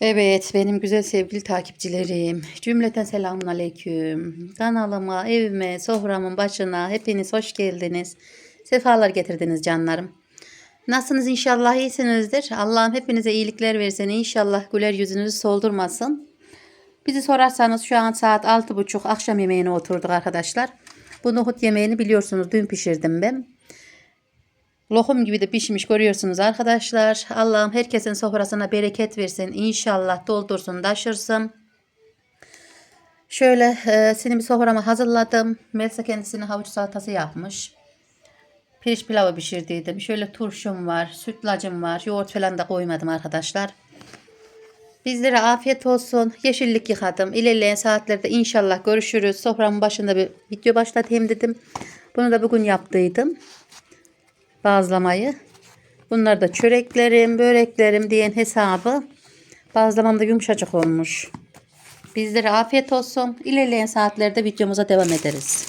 Evet benim güzel sevgili takipçilerim. Cümleten selamun aleyküm. Kanalıma, evime, soframın başına hepiniz hoş geldiniz. Sefalar getirdiniz canlarım. Nasılsınız inşallah iyisinizdir. Allah'ım hepinize iyilikler versin. İnşallah güler yüzünüzü soldurmasın. Bizi sorarsanız şu an saat 6.30 akşam yemeğine oturduk arkadaşlar. Bu nohut yemeğini biliyorsunuz dün pişirdim ben. Lokum gibi de pişmiş görüyorsunuz arkadaşlar. Allah'ım herkesin sofrasına bereket versin. İnşallah doldursun, taşırsın. Şöyle e, sinimi soframa hazırladım. Melisa kendisine havuç salatası yapmış. Pirinç pilavı pişirdiydim. Şöyle turşum var, sütlacım var. Yoğurt falan da koymadım arkadaşlar. Bizlere afiyet olsun. Yeşillik yıkadım. İlerleyen saatlerde inşallah görüşürüz. Soframın başında bir video başlatayım dedim. Bunu da bugün yaptıydım bazlamayı. Bunlar da çöreklerim, böreklerim diyen hesabı. Bazlamam da yumuşacık olmuş. Bizlere afiyet olsun. İlerleyen saatlerde videomuza devam ederiz.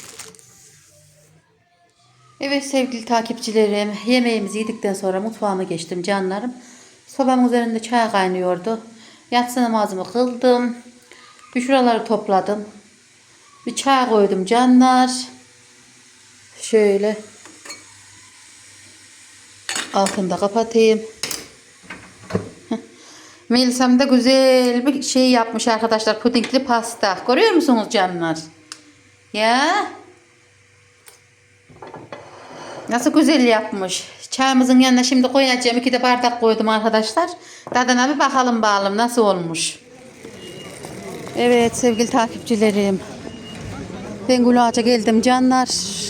Evet sevgili takipçilerim. Yemeğimizi yedikten sonra mutfağıma geçtim canlarım. Sobamın üzerinde çay kaynıyordu. Yatsı namazımı kıldım. Bir şuraları topladım. Bir çay koydum canlar. Şöyle Altını da kapatayım. Melisa'm da güzel bir şey yapmış arkadaşlar. Pudingli pasta. Görüyor musunuz canlar? Ya. Nasıl güzel yapmış. Çayımızın yanına şimdi koyacağım. İki de bardak koydum arkadaşlar. Tadına bir bakalım bakalım nasıl olmuş. Evet sevgili takipçilerim. Ben Gülağaç'a geldim canlar.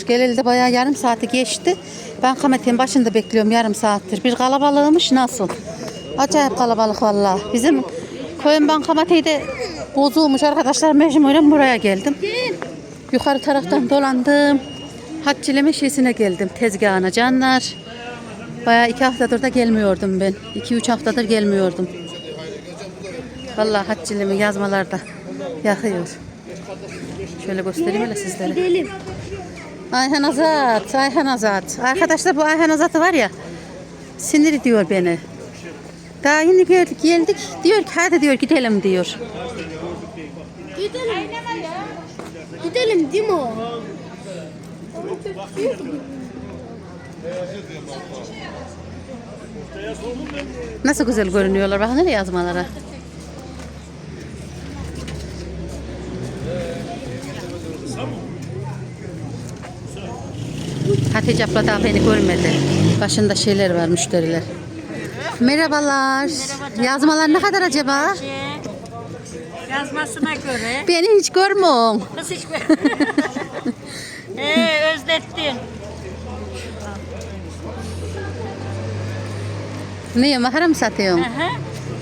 Geleli de bayağı yarım saati geçti. Ben kametin başında bekliyorum yarım saattir. Bir kalabalığımış nasıl? Acayip kalabalık valla. Bizim köyün bankamatiği de bozulmuş arkadaşlar. Mecburen buraya geldim. Yukarı taraftan dolandım. Haccileme şeysine geldim. Tezgahına canlar. Bayağı iki haftadır da gelmiyordum ben. İki üç haftadır gelmiyordum. Vallahi haccilemi yazmalarda yakıyor. Şöyle göstereyim hele sizlere. Gidelim. Ayhan Azat, Ayhan Azat. Arkadaşlar bu Ayhan Azat'ı var ya sinir ediyor beni. Daha yeni geldik, geldik. Diyor ki hadi diyor gidelim diyor. Gidelim. Gidelim değil mi o? Nasıl güzel görünüyorlar. Bakın hele yazmalara. Hatice abla daha beni görmedi. Başında şeyler var müşteriler. Merhabalar. Yazmalar ne kadar acaba? Yazmasına göre Beni hiç görmüyorum. kız hiç Ee, özlettin. Ne mahara mı satıyorsun? Aha.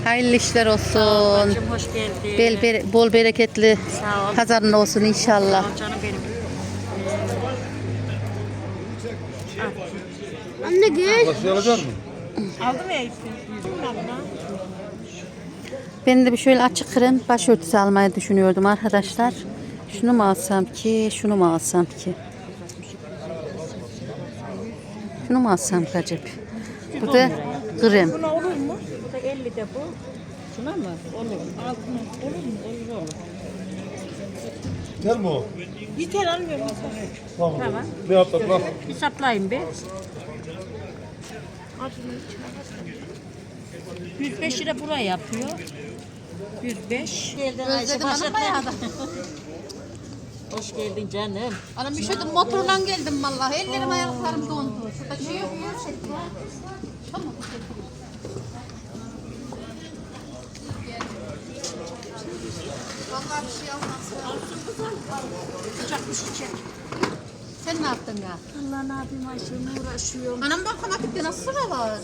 Hayırlı işler olsun. Bacım hoş geldin. Bel, bol bereketli ol. pazarın olsun inşallah. Sağ ol canım benim. Anne gel. Aldım ya işte. Ben de bir şöyle açık krem başörtüsü almayı düşünüyordum arkadaşlar. Şunu mu alsam ki, şunu mu alsam ki? Şunu mu alsam ki acaba? Bu da krem. Buna olur mu? Bu da 50 de bu. Şuna mı? Olur. Altına olur mu? Olur olur. Yeter mi o? Yeter almıyorum. Tamam. Tamam. Ne yaptık lan? Hesaplayın bir. 105 lira buraya yapıyor. 105. Geldin Özledim hanım bayağı da. Hoş geldin canım. Anam üşüdüm motorla geldim vallahi. Ellerim ayaklarım dondu. Şurada şey yok mu? Tamam. Vallahi bir şey almaz. Sıcakmış içeri. Sen ne yaptın ya? Allah ne yapayım Ayşe'yle uğraşıyorum. Anam bankamatikte nasıl sıra var?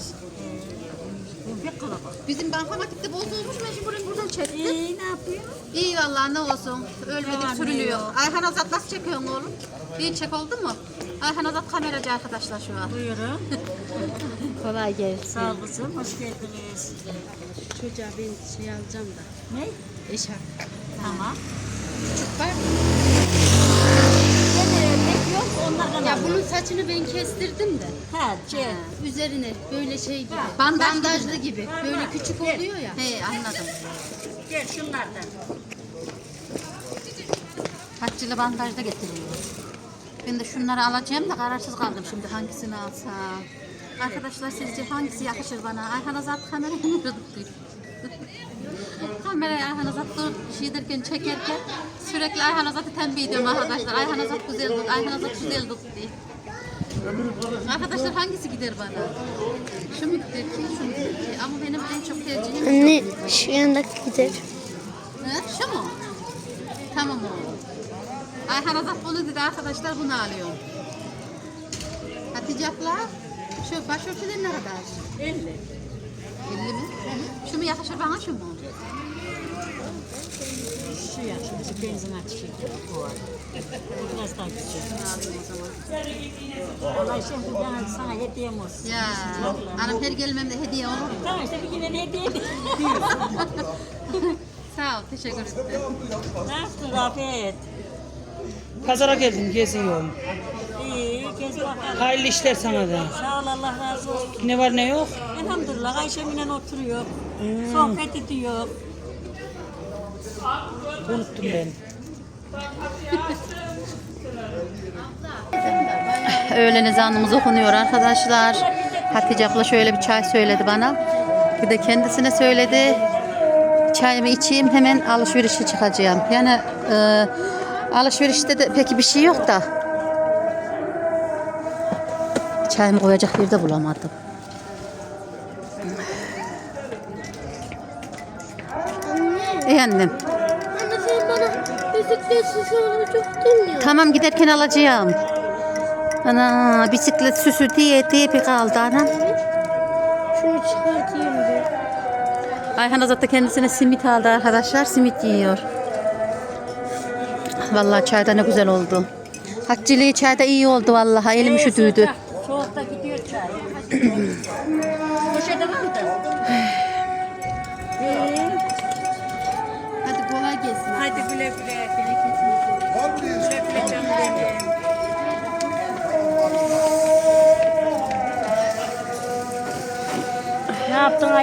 Bu bir kalabalık. Bizim bankamatikte bozulmuş mecburen buradan çektim. İyi ne yapıyor? İyi vallahi ne olsun. Ölmedik sürünüyor. ediyor. Ayhan Azat nasıl çekiyorsun oğlum? İyi çek oldu mu? Ayhan Azat kameracı arkadaşlar şu an. Buyurun. Kolay gelsin. Sağ olasın. Hoş geldiniz. Çocuğa ben şey alacağım da. Ne? Eşarp. Tamam. Küçük var mı? Ben de bekliyorum. Onlardan Ya alıyorum. bunun saçını ben kestirdim de. Ha, şey. Üzerine böyle şey gibi. Gibi bandajlı gibi. Böyle küçük oluyor ya. He anladım. Gel şunlardan. Haccılı bandaj da getiriyor. Ben de şunları alacağım da kararsız kaldım şimdi hangisini alsam. Arkadaşlar sizce hangisi yakışır bana? Ayhan Azat kamerayı diyor. Kamerayı Ayhan Azat dur şey derken çekerken sürekli Ayhan Azat'ı tembih ediyorum arkadaşlar. Ayhan Azat güzel tut, Ayhan Azat güzel tut diye. Arkadaşlar hangisi gider bana? Şu mu gider ki, şu mu gider ki? Ama benim en çok tercihim Anne şu yandaki gider. He, şu mu? Tamam oğlum. Ayhan Azat bunu dedi arkadaşlar bunu alıyorum. Hatice abla şu başörtüler ne kadar? 50. 50 mi? Şu mu yakışır bana şu mu? Şu yaşlı, şu benzin açık. Bu var. Bu Biraz daha küçük. Bunu alayım o zaman. Allah şimdi ben sana hediyem olsun. Ya anam her gelmemde hediye olur mu? Tamam işte bir yine hediye edeyim. Sağ ol teşekkür ederim. Nasılsın Rafet? Pazara geldim geziyorum. İyi, gez bakalım. Hayırlı işler sana da. Sağ ol Allah razı olsun. Ne var ne yok? Elhamdülillah Ayşem'le oturuyor. Sohbet ediyor. Unuttum ben. Öğlen ezanımız okunuyor arkadaşlar. Hatice abla şöyle bir çay söyledi bana. Bir de kendisine söyledi. Çayımı içeyim hemen alışverişe çıkacağım. Yani e, alışverişte de peki bir şey yok da. Çayımı koyacak yerde bulamadım. Anne. İyi annem. Bisiklet süsü çok dinliyor. Tamam giderken alacağım. Ana bisiklet süsü diye diye bir kaldı anam. Şunu çıkartayım bir. Ayhan Azat da kendisine simit aldı arkadaşlar. Simit yiyor. Vallahi çay da ne güzel oldu. Hacciliği çay da iyi oldu vallahi. Elim üşüdüydü. Soğukta gidiyor çay.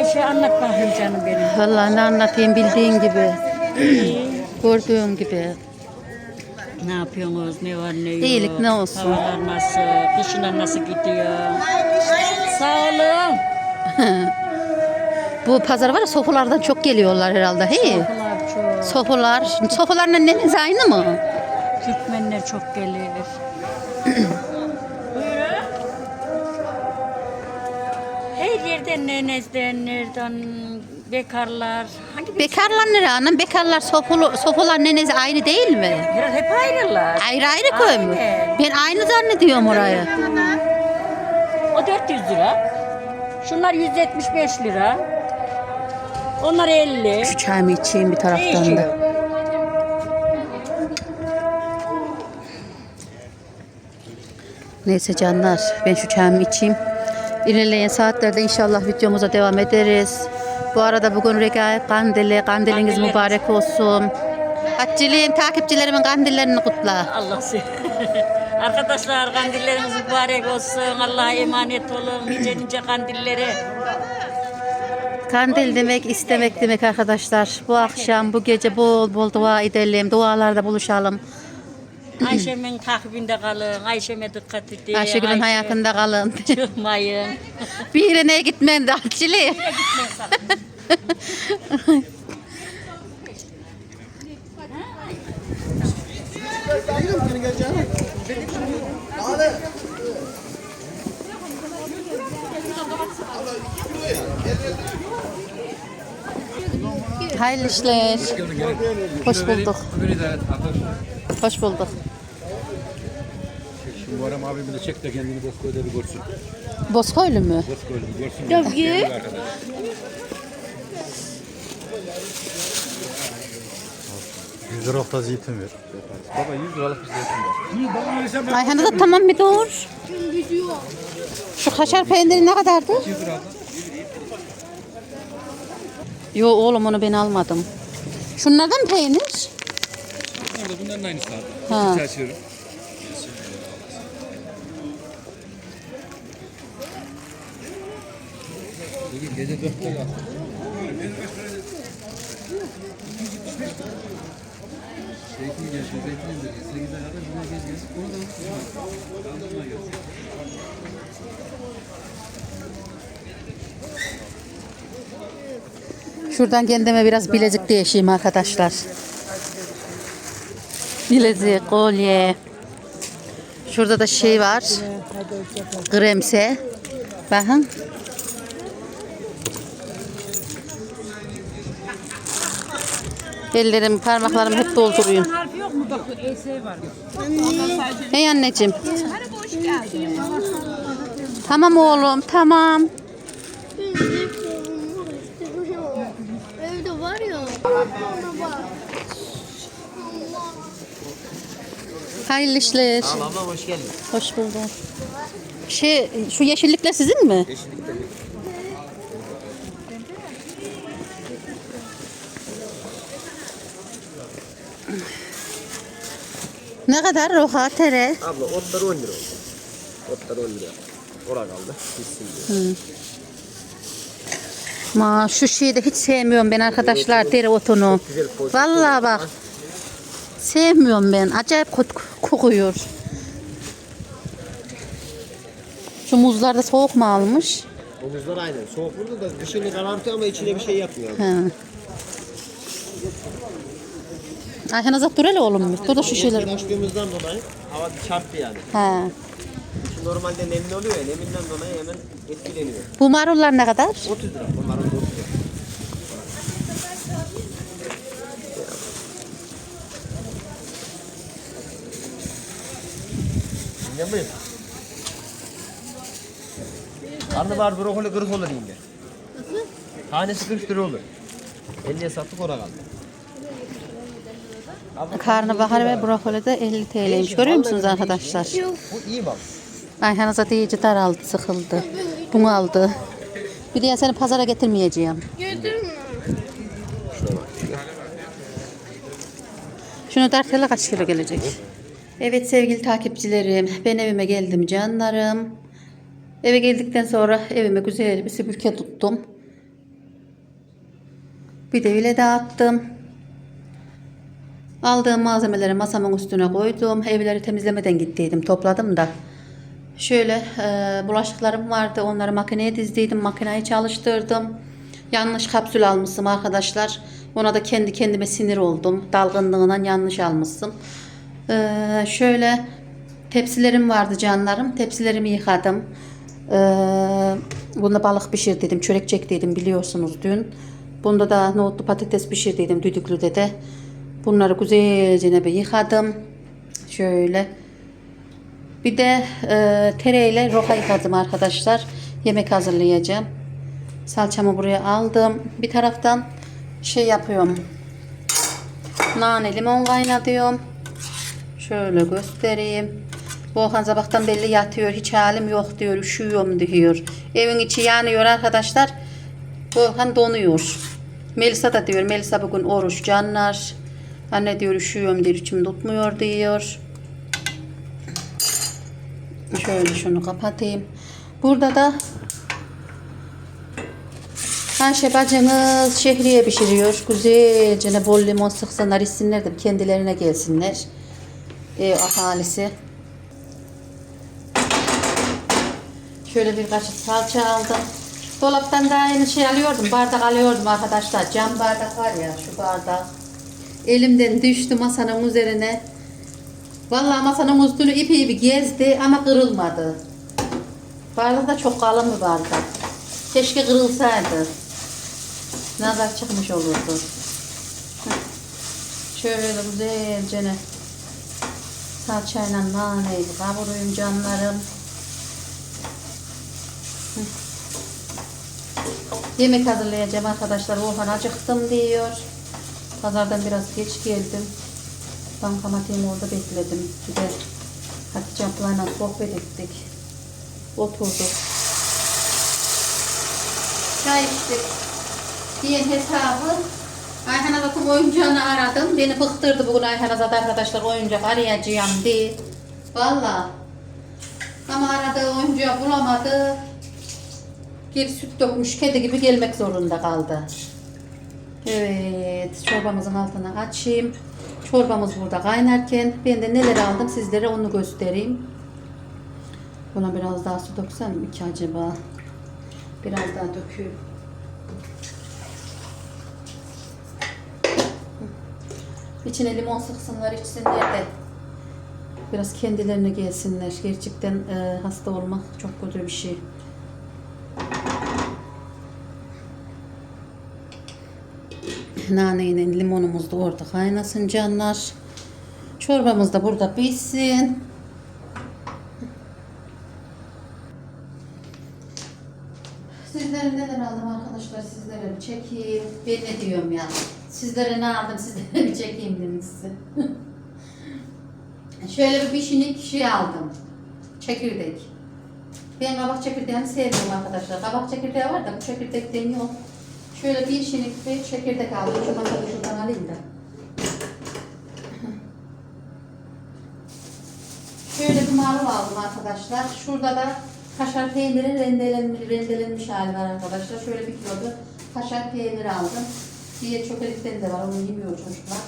Ayşe? Anlat bakayım canım benim. Vallahi ne anlatayım bildiğin gibi. Gördüğün gibi. Ne yapıyorsunuz? Ne var ne yok? İyilik ne olsun? Havalar nasıl? Kışlar nasıl gidiyor? Sağ olun. Bu pazar var ya sofulardan çok geliyorlar herhalde. Hey. Sofular çok. Sofular. Sofularla neniz aynı mı? Türkmenler çok gelir. Nenezden, nereden bekarlar. Hangi bir Bekarlar nere anam? Bekarlar sofulu, sofular nenezi aynı değil mi? Biraz hep ayrılar. Ayrı ayrı mü? Aynen. Ben aynı zannediyorum orayı. O 400 lira. Şunlar 175 lira. Onlar 50. Şu çayımı içeyim bir taraftan da. Değişiyor. Neyse canlar ben şu çayımı içeyim. İlerleyen saatlerde inşallah videomuza devam ederiz. Bu arada bugün Regaip Kandili, kandiliniz mübarek olsun. Hacciliğin takipçilerimin kandillerini kutla. Allah se- Arkadaşlar kandilleriniz mübarek olsun. Allah'a emanet olun. Nice nice kandillere. Kandil demek istemek demek arkadaşlar. Bu akşam bu gece bol bol dua edelim. Dualarda buluşalım. Ayşem'in takibinde kalın. Ayşem'e dikkat edin. Ayşegül'ün Ayşe- hayatında kalın. Çıkmayın. bir yere neye gitmeyin de Haccili. Hayırlı işler. Hoş bulduk. Hoş bulduk. Şu Muharrem abimi de çek de kendini Bozköy'de bir görsün. Bozkoylu mu? Bozköy'de bir görsün. Tabii. Liralık da zeytin ver. Baba 100 liralık bir zeytin ver. Ayhan'a da tamam bir dur. Şu kaşar peyniri ne kadardı? 100 lira. Yo oğlum onu ben almadım. Şunlardan peynir. Bunlar da bunların aynısı abi. Ha. Kutu açıyorum. Bugün gece 4'te yat. Zeytin yaşıyor, zeytin indir. 8'e buna gez gez. Onu da unutma. Kaldırma gelsin. Şuradan kendime biraz bilezik değişeyim arkadaşlar. Bilezik, kolye. Şurada da şey var. Kremse. Bakın. Ellerim, parmaklarım hep dolduruyorum. Harfi. Hey anneciğim. Tamam oğlum, tamam. Evde var ya. Ona bak. Hayırlı işler. Ablam hoş geldin. Hoş bulduk. Şey, şu yeşillikler sizin mi? Ne kadar roha tere? Abla otlar 10 lira oldu. Otlar 10 lira. Ora kaldı. Gitsin diyor. Ma şu şeyi de hiç sevmiyorum ben arkadaşlar dereotunu. Vallahi bak. Sevmiyorum ben. Acayip kokuyor. Şu muzlar da soğuk mu almış? O buzlar aynen. Soğuk burada da dışını karartıyor ama içine bir şey yapmıyor. He. Ayhan Azat dur hele oğlum. Dur da şu şeyler. Açtığımızdan dolayı hava çarptı yani. He. Normalde nemli oluyor ya. Neminden dolayı hemen etkileniyor. Bu marullar ne kadar? 30 lira. Bunların da 30 lira. Buyur. Karnabahar brokoli 40 olur yenge. Nasıl? Tanesi 40 lira olur. 50'ye sattık ora kaldı. Karnabahar ve brokoli de 50 TL'ymiş. Görüyor musunuz arkadaşlar? Yok. Bu iyi bak. Ayhan Azat iyice daraldı, sıkıldı. Bunu aldı. Bir de seni pazara getirmeyeceğim. Gördün mü? Şunu tartıyla kaç kilo gelecek? Evet sevgili takipçilerim. Ben evime geldim canlarım. Eve geldikten sonra evime güzel bir süpürge tuttum. Bir de öyle dağıttım. Aldığım malzemeleri masamın üstüne koydum. Evleri temizlemeden gittiydim. Topladım da. Şöyle e, bulaşıklarım vardı. Onları makineye dizdiydim. Makineyi çalıştırdım. Yanlış kapsül almışım arkadaşlar. Ona da kendi kendime sinir oldum. Dalgınlığından yanlış almışım. E, şöyle tepsilerim vardı canlarım. Tepsilerimi yıkadım. E, bunda balık pişirdiydim. Çörek çektiydim biliyorsunuz dün. Bunda da nohutlu patates pişirdiydim düdüklüde de. Bunları güzelce bir yıkadım. Şöyle. Bir de e, tereyle roka yıkadım arkadaşlar. Yemek hazırlayacağım. Salçamı buraya aldım. Bir taraftan şey yapıyorum. Nane limon kaynatıyorum. Şöyle göstereyim. Volkan sabahtan belli yatıyor. Hiç halim yok diyor. Üşüyorum diyor. Evin içi yanıyor arkadaşlar. Volkan donuyor. Melisa da diyor. Melisa bugün oruç canlar. Anne diyor üşüyorum diyor. içim tutmuyor diyor. Şöyle şunu kapatayım. Burada da Ayşe bacımız şehriye pişiriyor. Güzelce bol limon sıksınlar içsinler de kendilerine gelsinler. Ev ahalisi. Şöyle bir kaşık salça aldım. Dolaptan da aynı şey alıyordum. Bardak alıyordum arkadaşlar. Cam bardak var ya şu bardak. Elimden düştü masanın üzerine. Vallahi masanın üstünü ipi ipi gezdi ama kırılmadı. Bardak da çok kalın bir bardak. Keşke kırılsaydı. Nazar çıkmış olurdu. Şöyle güzelce ne salçayla naneyi kavurayım canlarım. Yemek hazırlayacağım arkadaşlar. Orhan acıktım diyor. Pazardan biraz geç geldim. Bankamatiğimi orada bekledim. Bir de Hatice ablayla sohbet ettik. Oturduk. Çay içtik. Diyen hesabı Ayhan Azat'ın oyuncağını aradım. Beni bıktırdı bugün Ayhan Azat arkadaşlar oyuncak arayacağım diye. Valla. Ama aradığı oyuncağı bulamadı. Bir süt dökmüş kedi gibi gelmek zorunda kaldı. Evet, çorbamızın altına açayım. Çorbamız burada kaynarken ben de neler aldım sizlere onu göstereyim. Buna biraz daha su döksem mi ki acaba? Biraz daha döküyorum. İçine limon sıksınlar, içsinler de biraz kendilerine gelsinler. Gerçekten e, hasta olmak çok kötü bir şey. Naneyle limonumuz da orada kaynasın canlar. Çorbamız da burada pişsin. Sizlere neler aldım arkadaşlar sizlere bir çekeyim. Ben ne diyorum ya. Sizlere ne aldım sizlere bir çekeyim dedim size. Şöyle bir pişinik şey aldım. Çekirdek. Ben kabak çekirdeğini sevmiyorum arkadaşlar. Kabak çekirdeği var da bu çekirdekten yok. Şöyle bir şinik bir çekirdek aldım. Şu masada şuradan alayım da. Şöyle bir marul aldım arkadaşlar. Şurada da kaşar peyniri rendelenmiş, rendelenmiş hali var arkadaşlar. Şöyle bir kilo da kaşar peyniri aldım. Diğer çökelikleri de var. Onu yemiyor çocuklar.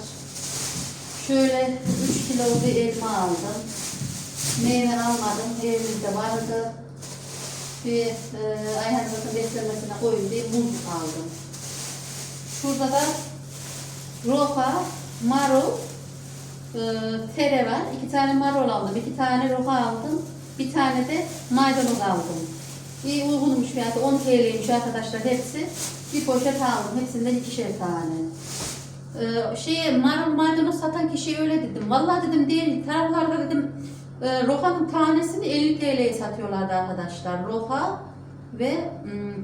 Şöyle 3 kilo bir elma aldım. Meyve almadım. Evimizde vardı. Bir e, Ayhan Zat'ın beslenmesine koyun diye muz aldım. Şurada da roka, marul, e, tere var. İki tane marul aldım. iki tane roka aldım. Bir tane de maydanoz aldım. İyi uygunmuş fiyatı. 10 TL'ymiş arkadaşlar hepsi. Bir poşet aldım. Hepsinden ikişer tane. Ee, şey marul maydanoz satan kişi öyle dedim. Vallahi dedim değil taraflarda dedim e, rokanın tanesini 50 TL'ye satıyorlardı arkadaşlar. Roka ve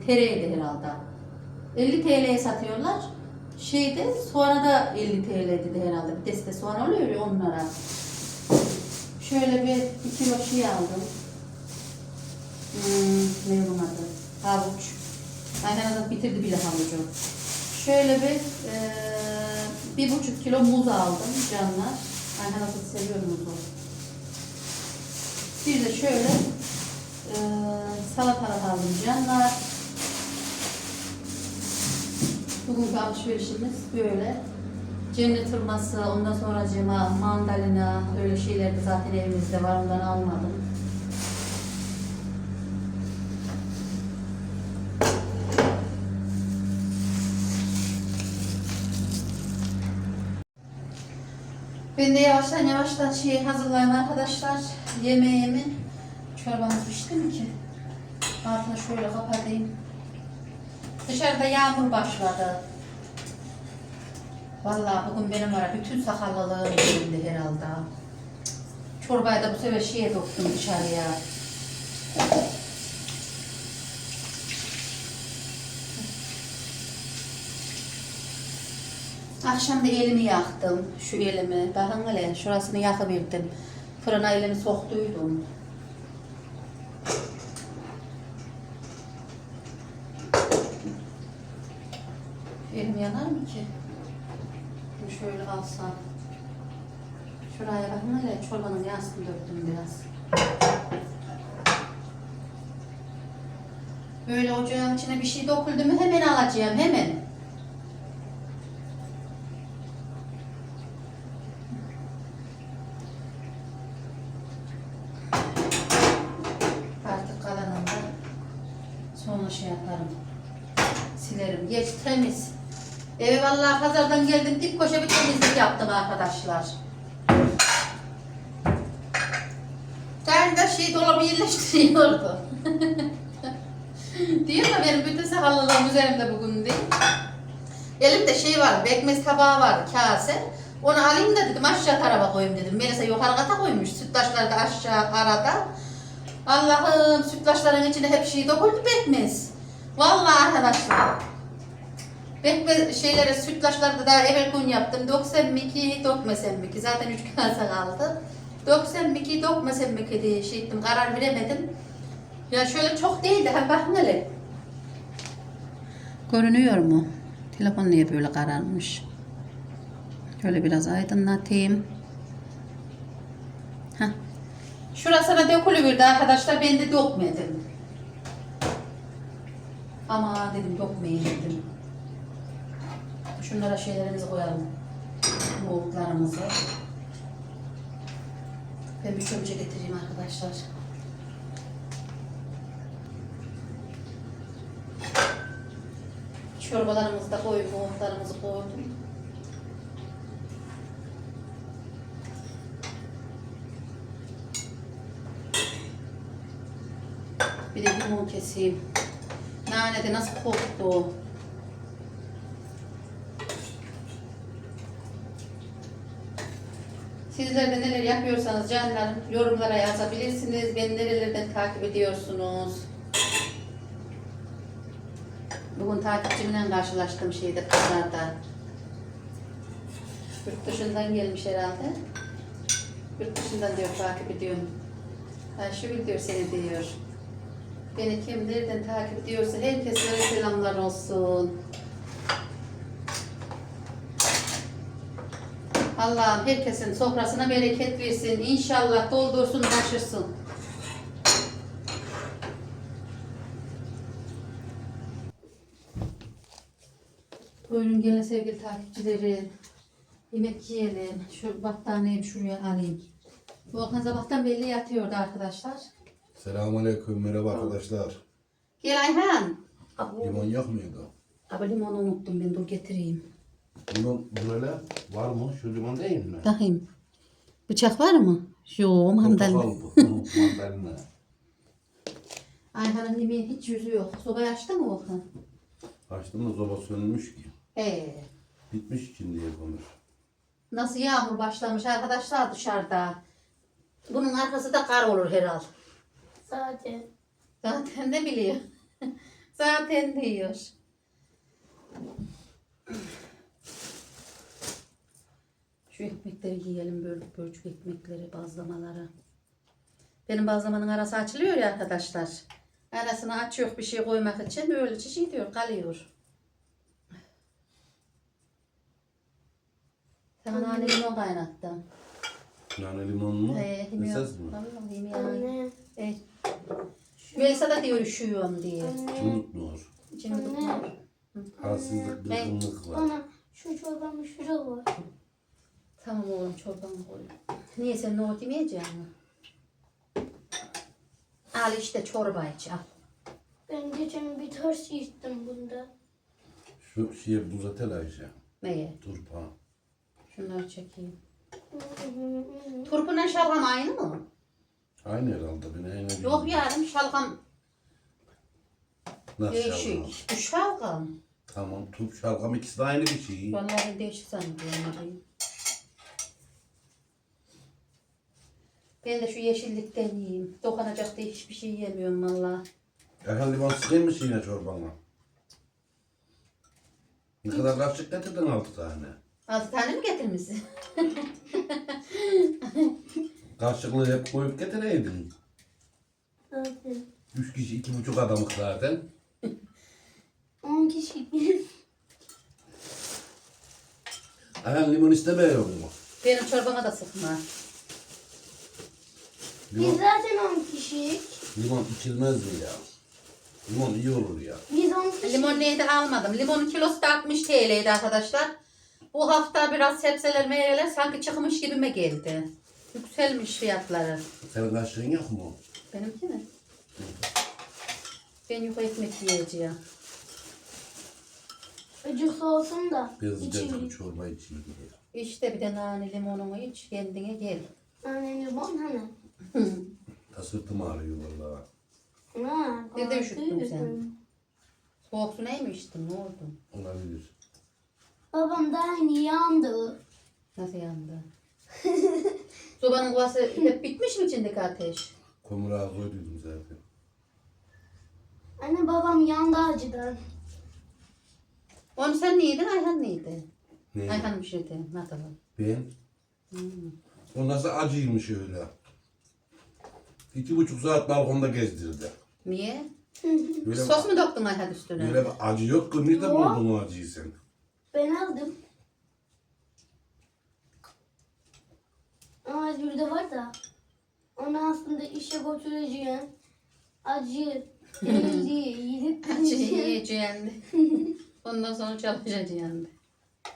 tereydi herhalde. 50 TL'ye satıyorlar. Şeyde soğana da 50 TL dedi herhalde. Bir deste soğan oluyor ya onlara. Şöyle bir 2 kilo şey aldım. Hmm, ne bunun adı? Havuç. Aynen adam bitirdi bile havucu. Şöyle bir eee, bir buçuk kilo muz aldım canlar. Aynen nasıl seviyorum muzu. Bir de şöyle eee salatalık aldım canlar. Bugünkü alışverişimiz böyle. Cennet hurması, ondan sonra cima, mandalina, öyle şeyler de zaten evimizde var. Ondan almadım. Ben de yavaştan yavaştan şey hazırlayayım arkadaşlar. Yemeğimi. Çorbamız pişti mi ki? Altını şöyle kapatayım. Dışarıda yağmur başladı. Vallahi bugün benim var ya, bütün sakallılığım indi herhalde. Çorbayı da bu sefer şeye döktüm dışarıya. Akşam da elimi yaktım. Şu elimi. Bakın hele şurasını yakıverdim. Fırına elimi soktuydum. Elim yanar mı ki? Bunu şöyle alsam. Şuraya bakın hele çorbanın yağsını döktüm biraz. Böyle ocağın içine bir şey döküldü mü hemen alacağım hemen. Artık kalanında sonra şey yaparım. Silerim. Geç temiz. Eve vallahi pazardan geldim dip koşa bir temizlik yaptım arkadaşlar. Ben de şey dolabı yerleştiriyordu. Diyor ya benim bütün sakallılığım üzerimde bugün değil. Elimde şey var, bekmez tabağı var, kase. Onu alayım da dedim aşağı tarafa koyayım dedim. Melisa yukarı kata koymuş, sütlaçları da aşağı arada. Allah'ım sütlaçların içine hep şey dokundu bekmez. Vallahi arkadaşlar. Bekmez şeylere sütlaçlarda da evvel gün yaptım. 92 dokmesem mi ki zaten 3 kase kaldı. 92 dokmesem mi ki diye şey ettim karar veremedim. Ya şöyle çok değil de ha bakın hele. Görünüyor mu? Telefon niye böyle kararmış? Şöyle biraz aydınlatayım. Heh. Şurasına dökülüverdi arkadaşlar. Ben de dökmedim. Ama dedim dökmeyin dedim. Şunlara şeylerimizi koyalım. Nohutlarımızı. Ben bir çömçe getireyim arkadaşlar. Çorbalarımızı da koydum, nohutlarımızı koydum. Bir de limon keseyim. Nane de nasıl koktu. Sizler de neler yapıyorsanız canlarım yorumlara yazabilirsiniz. Beni nerelerden takip ediyorsunuz? Bugün takipçimle karşılaştım şeyde pazarda. Yurt dışından gelmiş herhalde. Yurt dışından diyor takip ediyorum. Ayşegül diyor seni diyor. Beni kim nereden takip ediyorsa herkese selamlar olsun. Allah'ım herkesin sofrasına bereket versin. İnşallah doldursun, taşırsın. Buyurun gelin sevgili takipçilerim. Yemek yiyelim. Şu battaniyeyi şuraya alayım. Volkan sabahtan belli yatıyordu arkadaşlar. Selamünaleyküm merhaba arkadaşlar. Gel Ayhan. Limon yok muydu? Abi limonu unuttum ben dur getireyim. Limon böyle var mı? Şu limon değil mi? Bakayım. Bıçak var mı? Yo mandalina. Mandalina. Ayhan'ın yemeğin hiç yüzü yok. Sobayı açtı mı Volkan? Açtım da soba sönmüş ki. Ee, Bitmiş için diye konuş. nasıl yağmur başlamış arkadaşlar dışarıda. Bunun arkası da kar olur herhal. Zaten. Zaten ne biliyor? Zaten diyor. Şu ekmekleri yiyelim bölük bölçük ekmekleri, bazlamaları. Benim bazlamanın arası açılıyor ya arkadaşlar. Arasını açıyor bir şey koymak için böylece şey diyor kalıyor. Sana nane limon kaynattım. Yani limon mu? Ee. Esas mı? Vallahi yemeği- Anne. Evet. Melisa da diyor üşüyorum diye. Unutmuyor. İçimi Anne. tutmuyor. Halsizlik, Ben- bıkkınlık var. Bana şu çorbamı şuraya koy. Tamam oğlum çorbanı koy. Niye sen nohut yemeyeceksin mi? Al işte çorba iç al. Ben geçen bir ters içtim bunda. Şu şeye buz atel Ayşe. Neye? Turpa. Şunları çekeyim. Turpuyla şalgam aynı mı? Aynı herhalde. Ben aynı Yok yarım şalgam Nasıl şalgam? değişik. Bu şalgam. Tamam. Turp şalgam ikisi de aynı bir şey. Vallahi değişik zannediyorum. Ben de şu yeşillikten yiyeyim. Dokunacak da hiçbir şey yemiyorum valla. Erhan limon sıkayım mı yine çorbana? Ne kadar kaşık getirdin altı tane? Altı tane mi getirmişsin? Kaşıklı hep koyup getireydin. Zaten. Üç kişi iki buçuk adamık zaten. 10 kişi. Erhan limon istemiyor mu? Benim çorbama da sıkma. Biz Limon, zaten 10 kişi. limon içilmez mi ya? Limon iyi olur ya. Biz 10 kişi. Limon neydi almadım. Limonun kilosu da 60 TL'ydi arkadaşlar. Bu hafta biraz sebzeler meyveler sanki çıkmış gibime geldi. Yükselmiş fiyatları. Senin kaşığın yok mu? Benimki mi? Ben yuka ekmek yiyeceğim. Acısı olsun da. Biraz içi da çorba içeyim diye. İşte bir de nane limonunu iç kendine gel. Anne limon hani. Ta sırtım ağrıyor valla. Ha, Bir de üşüttün sen. Soğuk su ne mi içtin? Ne oldu? Olabilir. Babam daha yeni yandı. Nasıl yandı? Sobanın kovası hep bitmiş mi içindeki ateş? Komura koyduydum zaten. Anne babam yandı acıdan. Onu sen neydin, Ayhan neydi? Ne? Ayhan pişirdi. Nasıl? Ben? O nasıl acıymış öyle. İki buçuk saat balkonda gezdirdi. Niye? Böyle, Sos mu döktün Ayhan üstüne? böyle bir acı yok ki. Nerede Yok. buldun o acıyı sen? Ben aldım. Ama bir de var da. Onu aslında işe götüreceğim. Acı Acı yiyeceğim. Ondan sonra çalışacağım.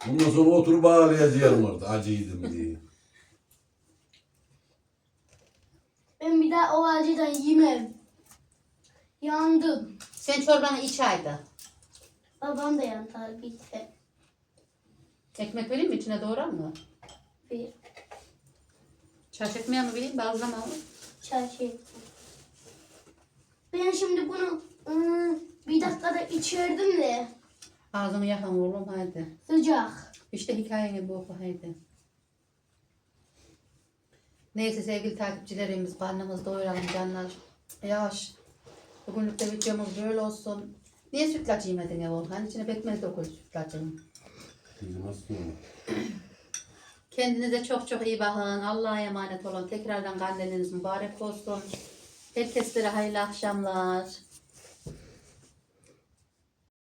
Bundan sonra oturup ağlayacağım orada acıydım diye. Ben bir daha o acıdan yemem. Yandım. Sen çorbanı iç ayda. Babam da yandı ki. Ekmek vereyim mi içine doğrar mı? Bir Çarş ekmeği mi vereyim bazlama mı? çarşı. Ben şimdi bunu ıı, bir dakikada içirdim de Ağzını yakan oğlum haydi. sıcak. İşte hikayeni bu oku haydi. Neyse sevgili takipçilerimiz karnımızı doyuralım canlar. Yavaş. Bugünlük de videomuz böyle olsun. Niye sütlaç yemedin ya Volkan? İçine pekmez dokun sütlacın. Nasıl? Kendinize çok çok iyi bakın. Allah'a emanet olun. Tekrardan kandiliniz mübarek olsun. Herkeslere hayırlı akşamlar.